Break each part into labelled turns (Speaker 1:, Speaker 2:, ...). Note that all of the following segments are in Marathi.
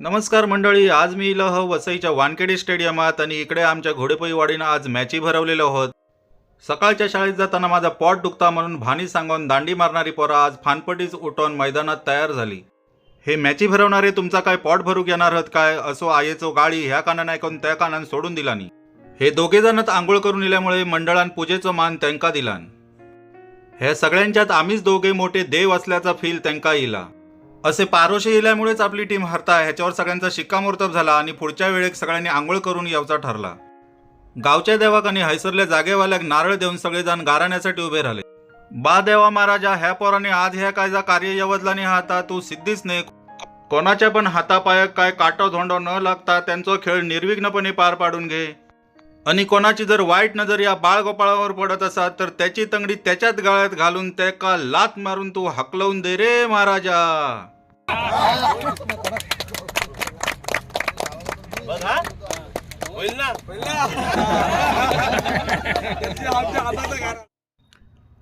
Speaker 1: नमस्कार मंडळी आज मी इलो वसईच्या वानखेडे स्टेडियमात आणि इकडे आमच्या घोडेपईवाडीनं आज मॅची भरवलेलो आहोत सकाळच्या शाळेत जाताना माझा पॉट दुखता म्हणून भानी सांगून दांडी मारणारी पोरं आज फानपटीच उठवून मैदानात तयार झाली. हे मॅची भरवणारे तुमचा काय पॉट भरूक येणार आहात काय? असो आयेचो गाळी ह्या कानानं ऐकून त्या कानान सोडून दिलानी. हे दोघे जणच आंघोळ करून इल्यामुळे मंडळान पूजेचो मान त्यांका दिलान. हे सगळ्यांच्यात आम्हीच दोघे मोठे देव असल्याचा फील त्यांका इला. असे पारोशे येल्यामुळेच आपली टीम हरता ह्याच्यावर सगळ्यांचा शिक्कामोर्तब झाला आणि पुढच्या वेळेक सगळ्यांनी आंघोळ करून यावचा ठरला. गावच्या देवाक आणि हैसरल्या जागेवाल्याक नारळ देऊन सगळेजण गाराण्यासाठी उभे राहिले. बा देवा महाराजा ह्या पोराने आज ह्या कायजा कार्य यवजलाने हाता तू सिद्धीच नाही. कोणाच्या पण हातापायाक काय काटो धोंडो न लागता त्यांचा खेळ निर्विघ्नपणे पार पाडून घे. आणि कोणाची जर वाईट नजर या बाळगोपाळावर पडत असा तर त्याची तंगडी त्याच्यात गाळ्यात घालून त्याका लात मारून तू हकलवून दे रे महाराजा.
Speaker 2: होईल ना?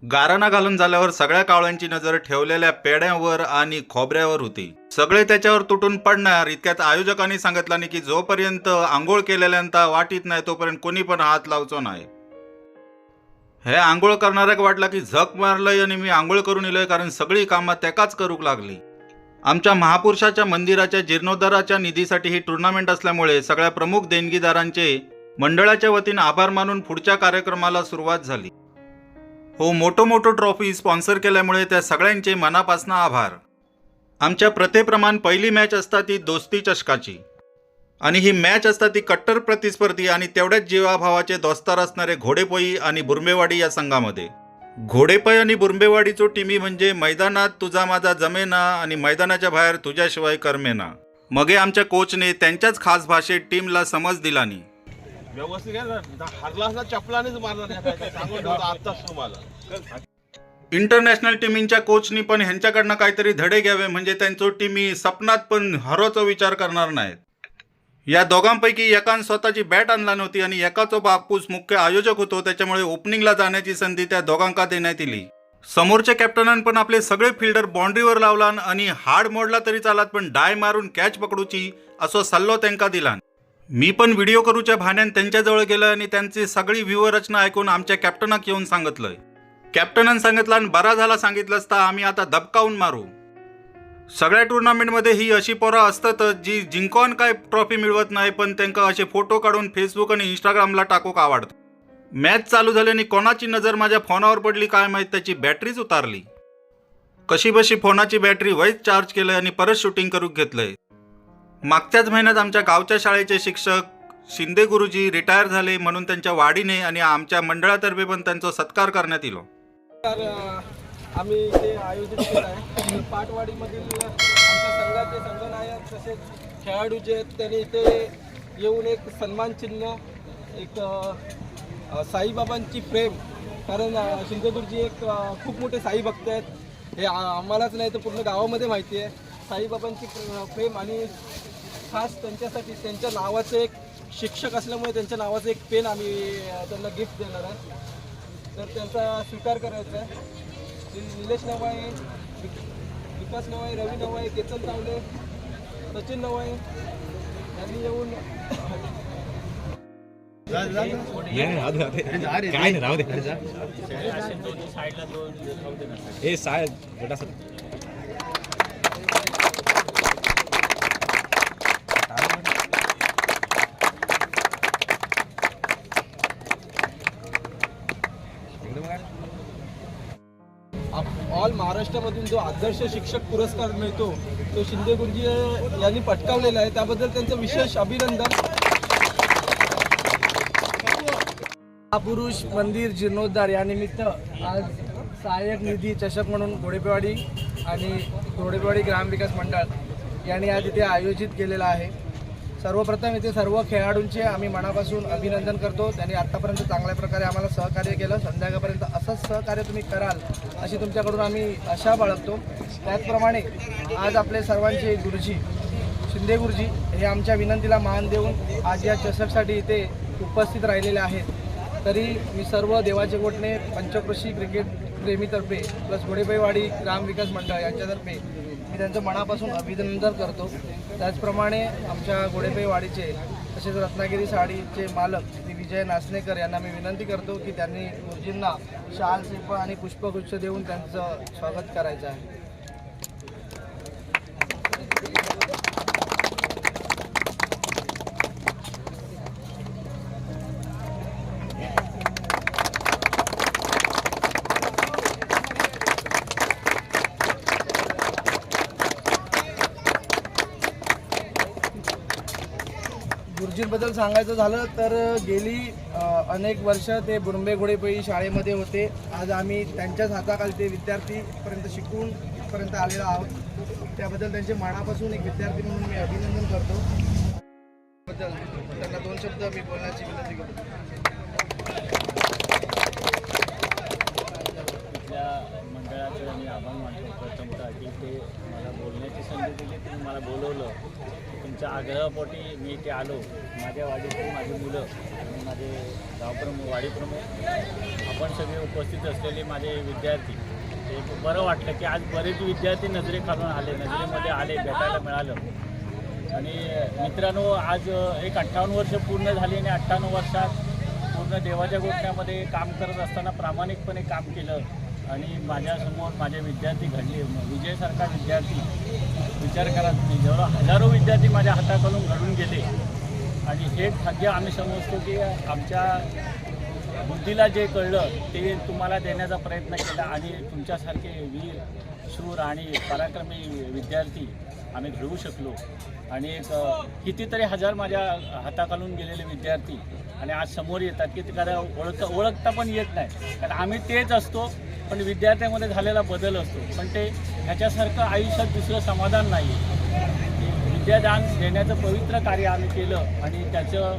Speaker 1: गाराणा घालून झाल्यावर सगळ्या कावळ्यांची नजर ठेवलेल्या पेड्यावर आणि खोबऱ्यावर होती. सगळे त्याच्यावर तुटून पडणार इतक्यात आयोजकांनी सांगितलं नाही की जोपर्यंत आंघोळ केलेल्यांचा वाटीत नाही तोपर्यंत कोणी पण हात लावचो नाही. हे आंघोळ करणाऱ्या वाटला की झक मारलंय आणि मी आंघोळ करून येलोय कारण सगळी कामं त्याकाच करूक लागली. आमच्या महापुरुषाच्या मंदिराच्या जीर्णोद्धाराच्या निधीसाठी ही टुर्नामेंट असल्यामुळे सगळ्या प्रमुख देणगीदारांचे मंडळाच्या वतीनं आभार मानून पुढच्या कार्यक्रमाला सुरुवात झाली. हो मोठो मोठो ट्रॉफी स्पॉन्सर केल्यामुळे त्या सगळ्यांचे मनापासून आभार. आमच्या प्रथेप्रमाण पहिली मॅच असता ती दोस्ती चषकाची. आणि ही मॅच असता ती कट्टर प्रतिस्पर्धी आणि तेवढ्याच जीवाभावाचे दोस्तार असणारे घोडेपोई आणि बुरमेवाडी या संघामध्ये. घोडेपय आणि बुरंबेवाडीचो टीमी म्हणजे मैदानात तुझा माझा जमेना आणि मैदानाच्या बाहेर तुझ्याशिवाय करमेना. मगे आमच्या कोचने त्यांच्याच खास भाषेत टीमला समज
Speaker 2: मारला नाही
Speaker 1: इंटरनॅशनल टीमिंगच्या कोचनी पण ह्यांच्याकडनं काहीतरी धडे घ्यावे म्हणजे त्यांचो टीमी सपनात पण हरोचा विचार करणार नाहीत. या दोघांपैकी एकान स्वतःची बॅट आणला नव्हती आणि एकाचो बापूस मुख्य आयोजक होतो त्याच्यामुळे ओपनिंगला जाण्याची संधी त्या दोघांका देण्यात दिली समोरच्या कॅप्टनान पण आपले सगळे फिल्डर बाउंड्रीवर लावला आणि हाड मोडला तरी चालत पण डाय मारून कॅच पकडूची असो सल्लो त्यांका दिला. मी पण व्हिडिओ करूच्या भाण्यान त्यांच्याजवळ गेलं आणि त्यांची सगळी व्यूहरचना ऐकून आमच्या कॅप्टनाक येऊन सांगितलं कॅप्टनान सांगितलं आणि बरा झाला सांगितलं असता आम्ही आता दबकावून मारू. सगळ्या टुर्नामेंटमध्ये ही अशी पोरं असतातच जी जिंकॉन काय ट्रॉफी मिळवत नाही पण त्यांना असे फोटो काढून फेसबुक आणि इंस्टाग्रामला टाकूक आवडतं? मॅच चालू झाल्याने कोणाची नजर माझ्या फोनावर पडली काय माहीत त्याची बॅटरीच उतारली. कशी बशी फोनाची बॅटरी वैच चार्ज केलं आणि परत शूटिंग करूक घेतलंय. मागच्याच महिन्यात आमच्या गावच्या शाळेचे शिक्षक शिंदे गुरुजी रिटायर झाले म्हणून त्यांच्या वाढीने आणि आमच्या मंडळातर्फे पण त्यांचा सत्कार करण्यात येलो
Speaker 3: आम्ही इथे आयोजित केलं आहे. पाटवाडीमधील आमच्या संघाचे संघनायक तसेच खेळाडू जे आहेत त्यांनी इथे येऊन एक सन्मान चिन्ह एक साईबाबांची प्रेम. कारण सिंधुदुर्गजी एक खूप मोठे साई भक्त आहेत. हे आम्हालाच नाही तर पूर्ण गावामध्ये माहिती आहे. साईबाबांची प्रेम आणि खास त्यांच्यासाठी त्यांच्या नावाचं एक शिक्षक असल्यामुळे त्यांच्या नावाचं एक पेन आम्ही त्यांना गिफ्ट देणार आहे तर त्यांचा स्वीकार करायचा आहे. निलेश नवाळे विक- विकास नवाळे रवी नवाळे केतन तावले सचिन नवाळे यांनी येऊन
Speaker 4: काय नाही राहू दे. हे साय
Speaker 3: महाराष्ट्रामधून जो आदर्श शिक्षक पुरस्कार मिळतो तो शिंदे गुरुजी यांनी पटकावलेला आहे. त्याबद्दल त्यांचं विशेष अभिनंदन.
Speaker 5: महापुरुष मंदिर जीर्णोद्धार या निमित्त आज सहाय्यक निधी चषक म्हणून घोडेपेवाडी आणि घोडेपेवाडी ग्रामविकास मंडळ यांनी आज इथे आयोजित केलेला आहे. सर्वप्रथम इथे सर्व खेळाडूंचे आम्ही मनापासून अभिनंदन करतो. त्यांनी आत्तापर्यंत चांगल्या प्रकारे आम्हाला सहकार्य केलं. संध्याकाळपर्यंत असंच सहकार्य तुम्ही कराल अशी तुमच्याकडून आम्ही आशा बाळगतो. त्याचप्रमाणे आज आपले सर्वांचे गुरुजी शिंदे गुरुजी हे आमच्या विनंतीला मान देऊन आज या चषकसाठी इथे उपस्थित राहिलेले आहेत. तरी मी सर्व देवाचे गोटणे पंचकृषी क्रिकेट प्रेमीतर्फे प्लस घोडेबाईवाडी ग्राम विकास मंडळ यांच्यातर्फे मी त्यांचं मनापासून अभिनंदन करतो. त्याचप्रमाणे आमच्या गोडेपे वाडीचे तसेच रत्नागिरी साडीचे मालक श्री विजय नाचणेकर यांना मी विनंती करतो की त्यांनी गुरुजींना शाल सिंप आणि पुष्पगुच्छ देऊन त्यांचं स्वागत करायचं आहे. गुरुजींबद्दल सांगायचं झालं तर गेली अनेक वर्ष ते बुरंबे घोडेपई शाळेमध्ये होते. आज आम्ही त्यांच्याच हाताखाली ते विद्यार्थीपर्यंत शिकूनपर्यंत आलेलो आहोत. त्याबद्दल त्यांचे मनापासून एक विद्यार्थी म्हणून मी अभिनंदन करतो. बद्दल त्यांना दोन शब्द मी बोलण्याची विनंती करतो.
Speaker 6: आपल्या मंडळाचं मी आभार मानतो. प्रथमतः की ते मला बोलण्याची संधी दिली तुम्ही मला बोलवलं. तुमच्या आग्रहापोटी मी इथे आलो. माझ्या वाडीतील माझी मुलं आणि माझे गावप्रमुख वाडीप्रमुख आपण सगळे उपस्थित असलेले माझे विद्यार्थी. ते एक बरं वाटलं की आज बरेच विद्यार्थी नजरेखालून आले नजरेमध्ये आले भेटायला मिळालं. आणि मित्रांनो आज एक अठ्ठावन्न वर्ष पूर्ण झाली आणि अठ्ठावन्न वर्षात पूर्ण देवाच्या गोठ्यामध्ये काम करत असताना प्रामाणिकपणे काम केलं. आणि माझ्यासमोर माझे विद्यार्थी घडले. विजयसारखा विद्यार्थी. विचार करा तुम्ही. जेवढा हजारो विद्यार्थी माझ्या हाताखालून घडून गेले. आणि हे भाग्य आम्ही समजतो की आमच्या बुद्धीला जे कळलं ते तुम्हाला देण्याचा प्रयत्न केला. आणि तुमच्यासारखे वीर शूर आणि पराक्रमी विद्यार्थी आम्ही घडवू शकलो. आणि एक कितीतरी हजार माझ्या हाताखालून गेलेले विद्यार्थी आणि आज समोर येतात की ते कदा ओळखता ओळखता पण येत नाही. कारण आम्ही तेच असतो पण विद्यार्थ्यामध्ये झालेला बदल असतो. पण ते ह्याच्यासारखं आयुष्यात दुसरं समाधान नाही. विद्यादान देण्याचं पवित्र कार्य आम्ही केलं आणि त्याचं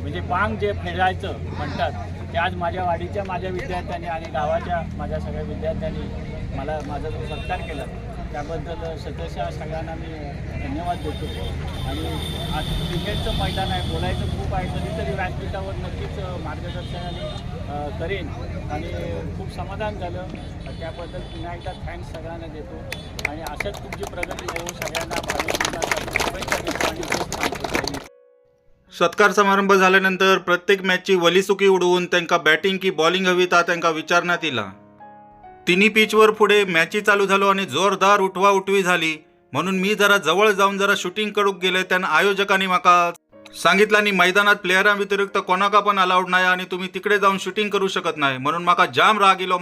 Speaker 6: म्हणजे बांग जे फेडायचं म्हणतात ते आज माझ्या वाडीच्या माझ्या विद्यार्थ्यांनी आणि गावाच्या माझ्या सगळ्या विद्यार्थ्यांनी मला माझा जो सत्कार केला त्याबद्दल सदस्य सगळ्यांना मी धन्यवाद देतो. आणि आज क्रिकेटचं मैदान आहे बोलायचं खूप आहे कधीतरी व्यासपीठावर नक्कीच मार्गदर्शन आणि करेन. आणि खूप समाधान झालं. त्याबद्दल पुन्हा एकदा थँक्स सगळ्यांना देतो. आणि अशाच तुमची प्रगती होऊ सगळ्यांना
Speaker 1: सत्कार समारंभ झाल्यानंतर प्रत्येक मॅचची वलीसुकी उडवून त्यांका बॅटिंग की बॉलिंग हवी ता त्यांना विचारण्यात इला तिन्ही पिचवर पुढे मॅची चालू झालो आणि जोरदार उठवा उठवी झाली. म्हणून मी जरा जवळ जाऊन जरा शूटिंग करूक गेले त्यानं आयोजकांनी माका सांगितलं आणि मैदानात प्लेयरां व्यतिरिक्त कोणाका पण अलाउड नाही आणि तुम्ही तिकडे जाऊन शूटिंग करू शकत नाही म्हणून माका जाम राग येलो.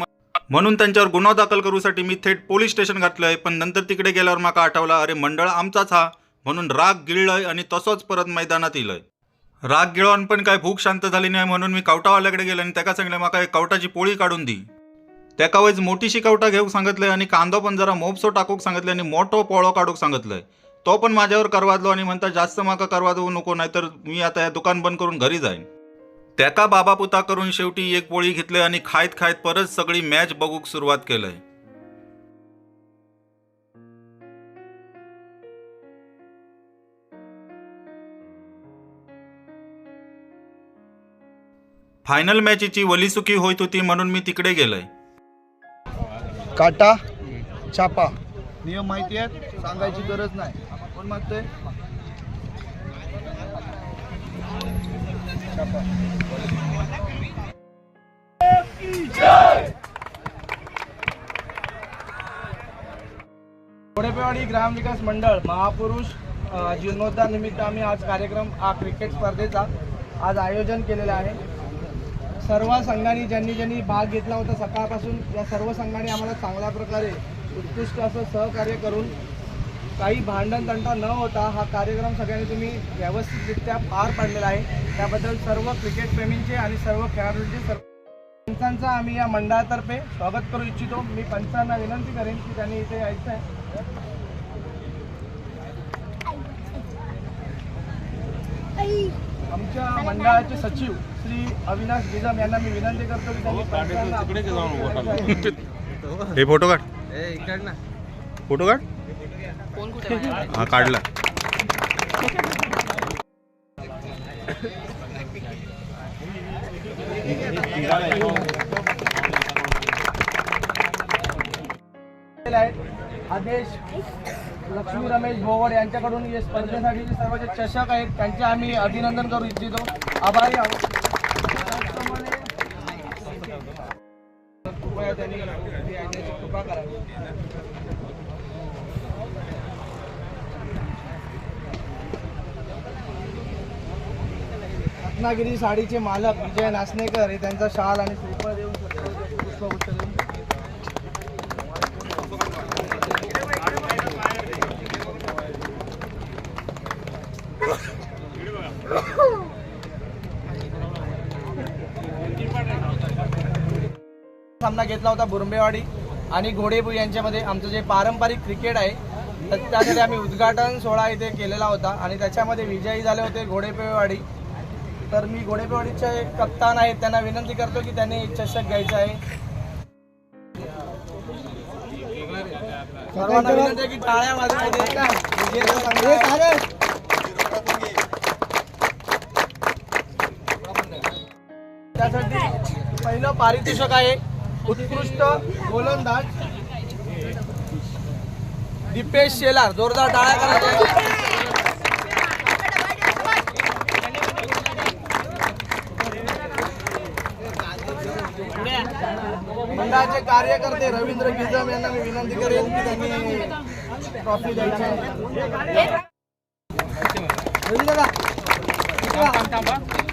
Speaker 1: म्हणून त्यांच्यावर गुन्हा दाखल करूसाठी मी थेट पोलीस स्टेशन घातलंय पण नंतर तिकडे गेल्यावर माका आठवला अरे मंडळ आमचाच हा. म्हणून राग गिळलंय आणि तसंच परत मैदानात येलंय. राग गिळवून पण काय भूक शांत झाली नाही म्हणून मी कावटावाल्याकडे गेलो आणि त्याका सांगले माका एक कावटाची पोळी काढून दी. त्याका वेळेस मोठी शिकवटा घेऊक सांगितलंय आणि कांदो पण जरा मोपसो टाकूक सांगितलं आणि मोठो पोळो काढूक सांगितलंय. तो पण माझ्यावर करवादलो आणि म्हणता जास्त माका करवादवू नको नाहीतर मी आता हे दुकान बंद करून घरी जाईन. त्याका बाबा पुता करून शेवटी एक पोळी घेतली आणि खायत खायत परत सगळी मॅच बघूक सुरुवात केलंय. फायनल मॅचची वलीसुकी होत होती म्हणून मी तिकडे गेलोय.
Speaker 5: काटा छापा नियम माहिती आहेत सांगायची गरज नाही. कोण मागतोय? घोडेपेवाडी ग्रामविकास मंडळ महापुरुष जीर्णोद्धार निमित्त आम्ही आज कार्यक्रम हा क्रिकेट स्पर्धेचा आज आयोजन केलेलं आहे. सर्व संघांनी ज्यांनी ज्यांनी भाग घेतला होता सकाळपासून या सर्व संघांनी आम्हाला चांगल्या प्रकारे उत्कृष्ट असं सहकार्य करून काही भांडण तंटा न होता हा कार्यक्रम सगळ्यांनी तुम्ही व्यवस्थितरित्या पार पाडलेला आहे. त्याबद्दल सर्व क्रिकेटप्रेमींचे आणि सर्व खेळाडूंचे सर्व पंचांचा आम्ही या मंडळातर्फे स्वागत करू इच्छितो. मी पंचांना विनंती करेन की त्यांनी इथे यायचं आहे. आमच्या मंडळाचे सचिव श्री अविनाश निजाम यांना मी विनंती करतो की त्यांनी
Speaker 1: हे फोटो काढ. फोटो काढ. हा काढला.
Speaker 5: आदेश लक्ष्मी रमेश भोवड यांच्याकडून या स्पर्धेसाठी जे सर्व जे चषक आहेत त्यांचे आम्ही अभिनंदन करू इच्छितो. आभारी आहोत. त्याचप्रमाणे कृपया त्यांनी कृपा रत्नागिरी साडीचे मालक विजय नासनेकर हे त्यांचा शाल आणि श्रीफळ देऊन पुष्पगुच्छ देऊन सामना घेतला होता बुरंबेवाडी आणि घोडेबू यांच्यामध्ये आमचं जे पारंपरिक क्रिकेट आहे तर त्यासाठी आम्ही उद्घाटन सोहळा इथे केलेला होता आणि त्याच्यामध्ये विजयी झाले होते घोडेपेवाडी तर मी घोडेपेवाडीचे कप्तान आहेत त्यांना विनंती करतो की त्यांनी चषक घ्यायचा आहे. सर्वांना विनंती आहे की टाळ्या वाजवायचे विजेता संघ आहे. त्यासाठी पहिलं पारितोषिक आहे. उत्कृष्ट गोलंदाज दीपेश शेलार जोरदार टाळ्या करायच्या मंडळाचे कार्यकर्ते रवींद्र गिजम यांना मी विनंती करेन की त्यांनी ट्रॉफी द्यायची. रवींद्र रवी दादा,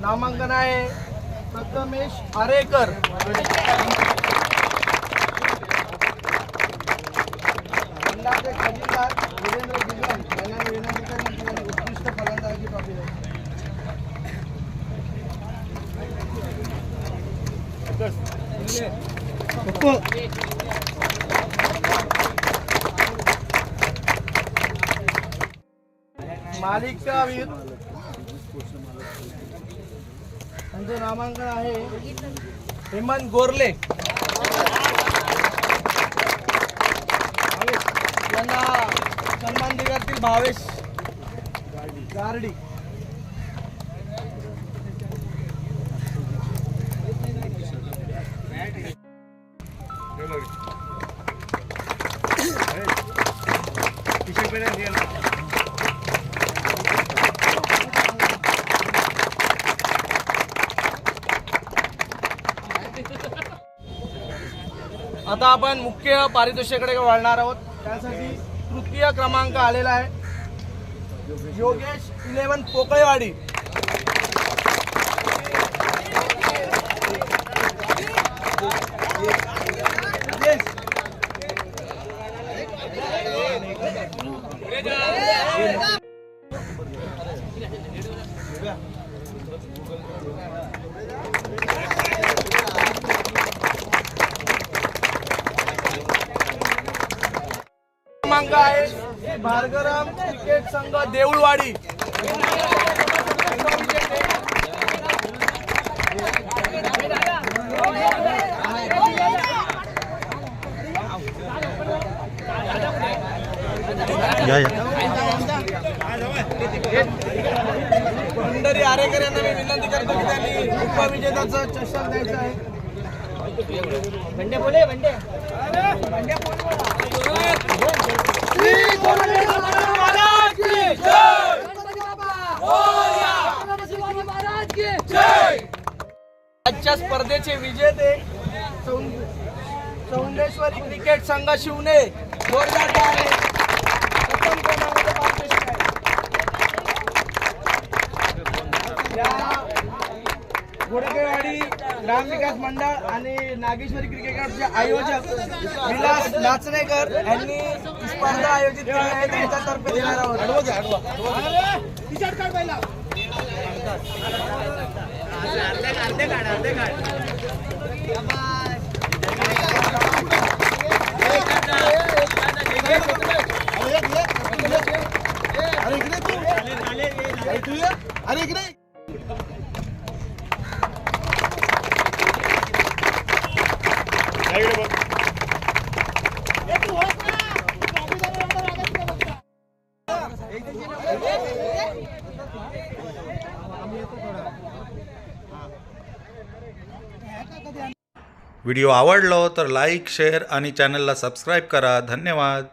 Speaker 5: नामांकन आहे प्रथमेश आरेकर. मंडळाचे खजिनदार वीरेंद्र गिजम यांना विनंती करेन की त्यांनी उत्कृष्ट फलंदाजी ट्रॉफी द्यावी मालिका वीर त्यांचं नामांकन आहे हेमंत गोरले. यांना सन्मान दिव्यातील भावेश गार्डी. आता आपण मुख्य पारितोषिकाकडे वळणार आहोत. त्यासाठी तृतीय क्रमांक आलेला आहे. योगेश इलेवन पोकळेवाडी. क्रमांक आहे भार्गराम क्रिकेट संघ देऊळवाडी.
Speaker 1: या या.
Speaker 5: पंढरी आरेकर यांना मी विनंती करतो की त्यांनी उपविजेत्याचं चषक द्यायचं आहे. आजच्या स्पर्धेचे विजेते सौं- सौंदेश्वरी क्रिकेट संघ शिवने गोडकेवाडी आहे. ग्रामविकास मंडळ आणि नागेश्वरी क्रिकेटचे आयोजक विलास नाचणेकर यांनी स्पर्धा आयोजित केली आहे त्यांच्यातर्फे देणार आहोत. अरे इकडे.
Speaker 1: व्हिडिओ आवडलो तर लाईक शेअर आणि चॅनलला सबस्क्राईब करा. धन्यवाद.